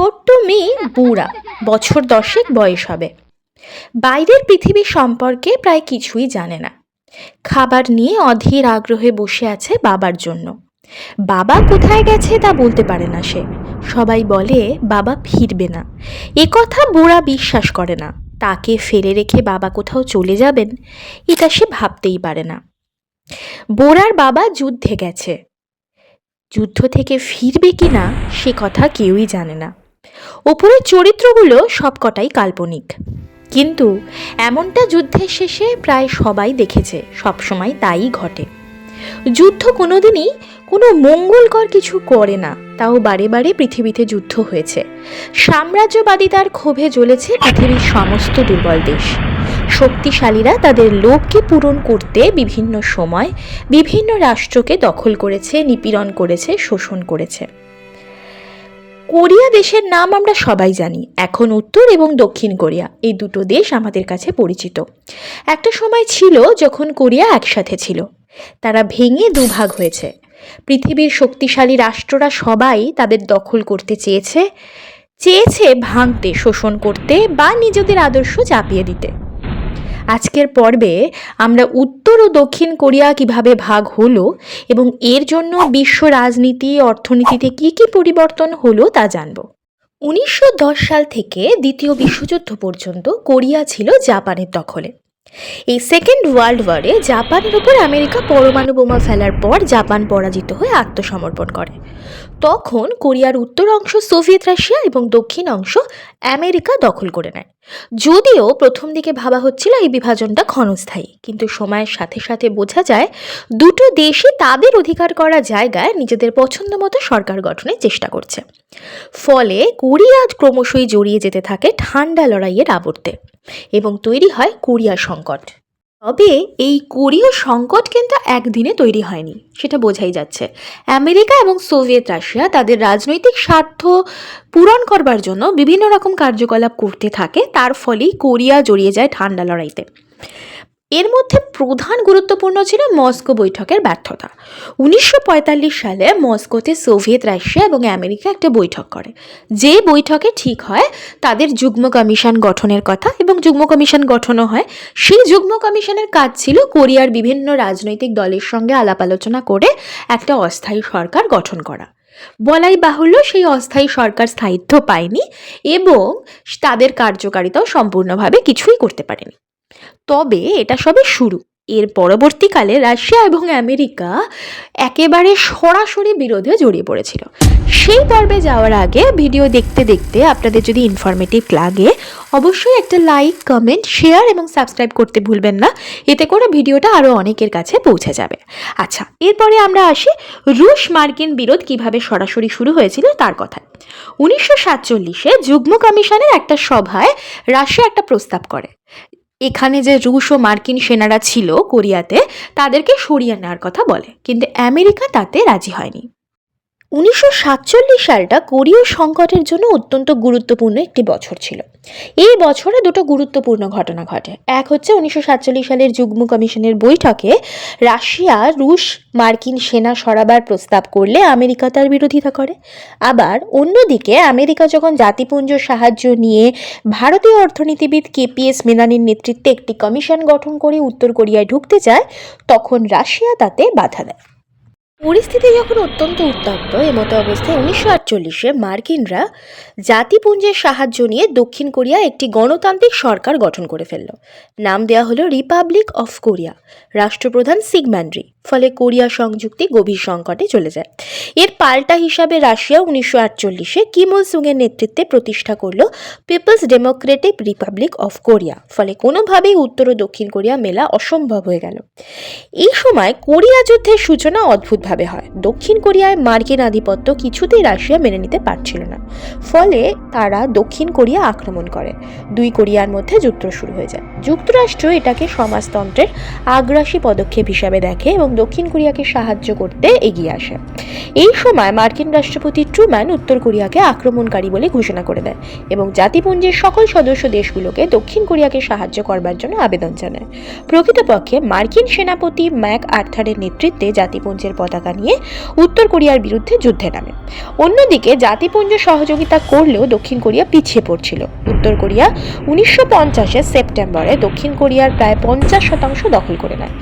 ছোট্ট মেয়ে বুড়া, বছর দশেক বয়স হবে। বাইরের পৃথিবী সম্পর্কে প্রায় কিছুই জানে না। খাবার নিয়ে অধীর আগ্রহে বসে আছে বাবার জন্য। বাবা কোথায় গেছে তা বলতে পারে না সে। সবাই বলে, বাবা ফিরবে না। এ কথা বুড়া বিশ্বাস করে না। তাকে ফেলে রেখে বাবা কোথাও চলে যাবেন, এটা সে ভাবতেই পারে না। বোরার বাবা যুদ্ধে গেছে। যুদ্ধ থেকে ফিরবে কি না সে কথা কেউই জানে না। ওপরের চরিত্রগুলো সবকটাই কাল্পনিক। কিন্তু এমনটা যুদ্ধের শেষে প্রায় সবাই দেখেছে, সবসময় তাই ঘটে। যুদ্ধ কোনোদিনই কোনো মঙ্গলকর কিছু করে না, তাও বারে বারে পৃথিবীতে যুদ্ধ হয়েছে। সাম্রাজ্যবাদিতার ক্ষোভে জ্বলেছে পৃথিবীর সমস্ত দুর্বল দেশ। শক্তিশালীরা তাদের লোভকে পূরণ করতে বিভিন্ন সময় বিভিন্ন রাষ্ট্রকে দখল করেছে, নিপীড়ন করেছে, শোষণ করেছে। কোরিয়া দেশের নাম আমরা সবাই জানি, এখন উত্তর এবং দক্ষিণ কোরিয়া, এই দুটো দেশ আমাদের কাছে পরিচিত। একটা সময় ছিল যখন কোরিয়া একসাথে ছিল। তারা ভেঙে দুভাগ হয়েছে। পৃথিবীর শক্তিশালী রাষ্ট্ররা সবাই তাদের দখল করতে চেয়েছে চেয়েছে ভাঙতে, শোষণ করতে বা নিজেদের আদর্শ চাপিয়ে দিতে। আজকের পর্বে আমরা উত্তর ও দক্ষিণ কোরিয়া কীভাবে ভাগ হলো এবং এর জন্য বিশ্ব রাজনীতি, অর্থনীতিতে কী কী পরিবর্তন হলো তা জানব। উনিশশো দশ সাল থেকে দ্বিতীয় বিশ্বযুদ্ধ পর্যন্ত কোরিয়া ছিল জাপানের দখলে। এই সেকেন্ড ওয়ার্ল্ড ওয়ারে জাপানের উপর আমেরিকা পরমাণু বোমা ফেলার পর জাপান পরাজিত হয়ে আত্মসমর্পণ করে। তখন কোরিয়ার উত্তর অংশ সোভিয়েত রাশিয়া এবং দক্ষিণ অংশ আমেরিকা দখল করে নেয়। যদিও প্রথম দিকে ভাবা হচ্ছিল এই বিভাজনটা ক্ষণস্থায়ী, কিন্তু সময়ের সাথে সাথে বোঝা যায় দুটো দেশই তাদের অধিকার করা জায়গায় নিজেদের পছন্দ মতো সরকার গঠনের চেষ্টা করছে। ফলে কোরিয়া ক্রমশই জড়িয়ে যেতে থাকে ঠান্ডা লড়াইয়ের আবর্তে এবং তৈরি হয় কোরিয়া সংকট। তবে এই কোরীয় সংকট কিন্তু একদিনে তৈরি হয়নি, সেটা বোঝাই যাচ্ছে। আমেরিকা এবং সোভিয়েত রাশিয়া তাদের রাজনৈতিক স্বার্থ পূরণ করবার জন্য বিভিন্ন রকম কার্যকলাপ করতে থাকে, তার ফলেই কোরিয়া জড়িয়ে যায় ঠান্ডা লড়াইতে। এর মধ্যে প্রধান গুরুত্বপূর্ণ ছিল মস্কো বৈঠকের ব্যর্থতা। উনিশশো পঁয়তাল্লিশ সালে মস্কোতে সোভিয়েত রাশিয়া এবং আমেরিকা একটা বৈঠক করে। যে বৈঠকে ঠিক হয়, তাদের যুগ্ম কমিশন গঠনের কথা এবং যুগ্ম কমিশন গঠনও হয়। সেই যুগ্ম কমিশনের কাজ ছিল কোরিয়ার বিভিন্ন রাজনৈতিক দলের সঙ্গে আলাপ আলোচনা করে একটা অস্থায়ী সরকার গঠন করা। বলাই বাহুল্য সেই অস্থায়ী সরকার স্থায়িত্ব পায়নি এবং তাদের কার্যকারিতাও সম্পূর্ণভাবে কিছুই করতে পারেনি। তবে এটা সবে শুরু। এর পরবর্তীকালে রাশিয়া এবং আমেরিকা একেবারে সরাসরি বিরোধে জড়িয়ে পড়েছিল। সেই পর্বে যাওয়ার আগে ভিডিও দেখতে দেখতে আপনাদের যদি ইনফরমেটিভ লাগে, অবশ্যই একটা লাইক কমেন্ট শেয়ার এবং সাবস্ক্রাইব করতে ভুলবেন না। এতে করে ভিডিওটা আরও অনেকের কাছে পৌঁছে যাবে। আচ্ছা এরপরে আমরা আসি রুশ মার্কিন বিরোধ কীভাবে সরাসরি শুরু হয়েছিল তার কথায়। উনিশশো সাতচল্লিশে যুগ্ম কমিশনের একটা সভায় রাশিয়া একটা প্রস্তাব করে। এখানে যে রুশ ও মার্কিন সেনারা ছিল কোরিয়াতে, তাদেরকে সরিয়ে নেওয়ার কথা বলে। কিন্তু আমেরিকা তাতে রাজি হয়নি। উনিশশো সাতচল্লিশ সালটা কোরীয় সংকটের জন্য অত্যন্ত গুরুত্বপূর্ণ একটি বছর ছিল। এই বছরে দুটো গুরুত্বপূর্ণ ঘটনা ঘটে। এক হচ্ছে উনিশশো সাতচল্লিশ সালের যুগ্ম কমিশনের বৈঠকে রাশিয়া, রুশ, মার্কিন সেনা সরাবার প্রস্তাব করলে আমেরিকা তার বিরোধিতা করে। আবার অন্যদিকে আমেরিকা যখন জাতিপুঞ্জ সাহায্য নিয়ে ভারতীয় অর্থনীতিবিদ কেপিএস মেনানির নেতৃত্বে একটি কমিশন গঠন করে উত্তর কোরিয়ায় ঢুকতে চায়, তখন রাশিয়া তাতে বাধা দেয়। পরিস্থিতি যখন অত্যন্ত উত্তপ্ত, এমতো অবস্থায় উনিশশো আটচল্লিশে মার্কিনরা জাতিপুঞ্জের সাহায্য নিয়ে দক্ষিণ কোরিয়া একটি গণতান্ত্রিক সরকার গঠন করে ফেলল। নাম দেওয়া হলো রিপাবলিক অফ কোরিয়া। রাষ্ট্রপ্রধান সিগম্যান্ড্রি ফলে কোরিয়া সংযুক্তি গভীর সংকটে চলে যায়। এর পাল্টা হিসাবে রাশিয়া উনিশশো আটচল্লিশে কিমল সুংয়ের নেতৃত্বে প্রতিষ্ঠা করল People's Democratic Republic of Korea. ফলে কোনোভাবেই উত্তর ও দক্ষিণ কোরিয়া মেলা অসম্ভব হয়ে গেল। এই সময় কোরিয়া যুদ্ধের সূচনা অদ্ভুতভাবে হয়। দক্ষিণ কোরিয়ায় মার্কিন আধিপত্য কিছুতেই রাশিয়া মেনে নিতে পারছিল না। ফলে তারা দক্ষিণ কোরিয়া আক্রমণ করে। দুই কোরিয়ার মধ্যে যুদ্ধ শুরু হয়ে যায়। যুক্তরাষ্ট্র এটাকে সমাজতন্ত্রের আগ্রাসী পদক্ষেপ হিসাবে দেখে এবং দক্ষিণ কোরিয়াকে সাহায্য করতে এগিয়ে আসে। এই সময় মার্কিন রাষ্ট্রপতি ট্রুম্যান উত্তর কোরিয়াকে আক্রমণকারী বলে ঘোষণা করে দেয় এবং জাতিপুঞ্জের সকল সদস্য দেশগুলোকে দক্ষিণ কোরিয়াকে সাহায্য করবার জন্য আবেদন জানায়। প্রকৃতপক্ষে মার্কিন সেনাপতি ম্যাক আর্থারের নেতৃত্বে জাতিপুঞ্জের পতাকা নিয়ে উত্তর কোরিয়ার বিরুদ্ধে যুদ্ধে নামে। অন্যদিকে জাতিপুঞ্জ সহযোগিতা করলেও দক্ষিণ কোরিয়া পিছিয়ে পড়ছিল। উত্তর কোরিয়া উনিশশো পঞ্চাশের সেপ্টেম্বরে দক্ষিণ কোরিয়ার প্রায় পঞ্চাশ শতাংশ দখল করে নেয়।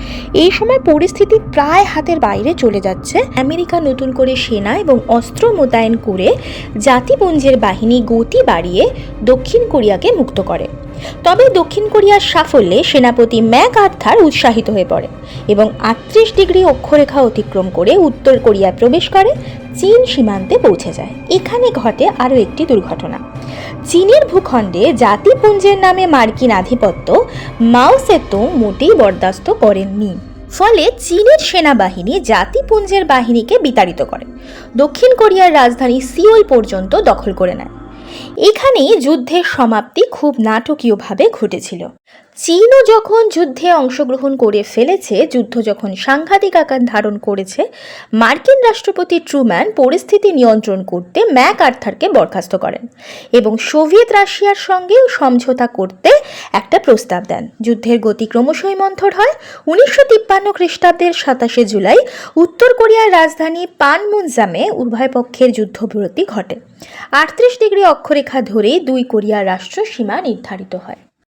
এই সময় পরিস্থিতি প্রায় হাতের বাইরে চলে যাচ্ছে। আমেরিকা নতুন করে সেনা এবং অস্ত্র মোতায়েন করে জাতিপুঞ্জের বাহিনী গতি বাড়িয়ে দক্ষিণ কোরিয়াকে মুক্ত করে। তবে দক্ষিণ কোরিয়ার সাফল্যে সেনাপতি ম্যাক আর্থার উৎসাহিত হয়ে পড়ে এবং আটত্রিশ ডিগ্রি অক্ষরেখা অতিক্রম করে উত্তর কোরিয়ায় প্রবেশ করে চীন সীমান্তে পৌঁছে যায়। এখানে ঘটে আরও একটি দুর্ঘটনা। চীনের ভূখণ্ডে জাতিপুঞ্জের নামে মার্কিন আধিপত্য, মাও সেতুং মোটেই বরদাস্ত করেননি। ফলে চীনের সেনাবাহিনী জাতিপুঞ্জের বাহিনীকে বিতাড়িত করে। দক্ষিণ কোরিয়ার রাজধানী সিওল পর্যন্ত দখল করে নেয়। এখানেই যুদ্ধের সমাপ্তি খুব নাটকীয়ভাবে ঘটেছিল। চীনও যখন যুদ্ধে অংশগ্রহণ করে ফেলেছে, যুদ্ধ যখন সাংঘাতিক আকার ধারণ করেছে, মার্কিন রাষ্ট্রপতি ট্রুম্যান পরিস্থিতি নিয়ন্ত্রণ করতে ম্যাক আর্থারকে বরখাস্ত করেন এবং সোভিয়েত রাশিয়ার সঙ্গেও সমঝোতা করতে একটা প্রস্তাব দেন। যুদ্ধের গতি ক্রমশই মন্থর হয়। উনিশশো তিপ্পান্ন খ্রিস্টাব্দের সাতাশে জুলাই উত্তর কোরিয়ার রাজধানী পানমুনজামে উভয় পক্ষের যুদ্ধবিরতি ঘটে। আটত্রিশ ডিগ্রি অক্ষরেখা ধরেই দুই কোরিয়ার রাষ্ট্র সীমা নির্ধারিত হয়।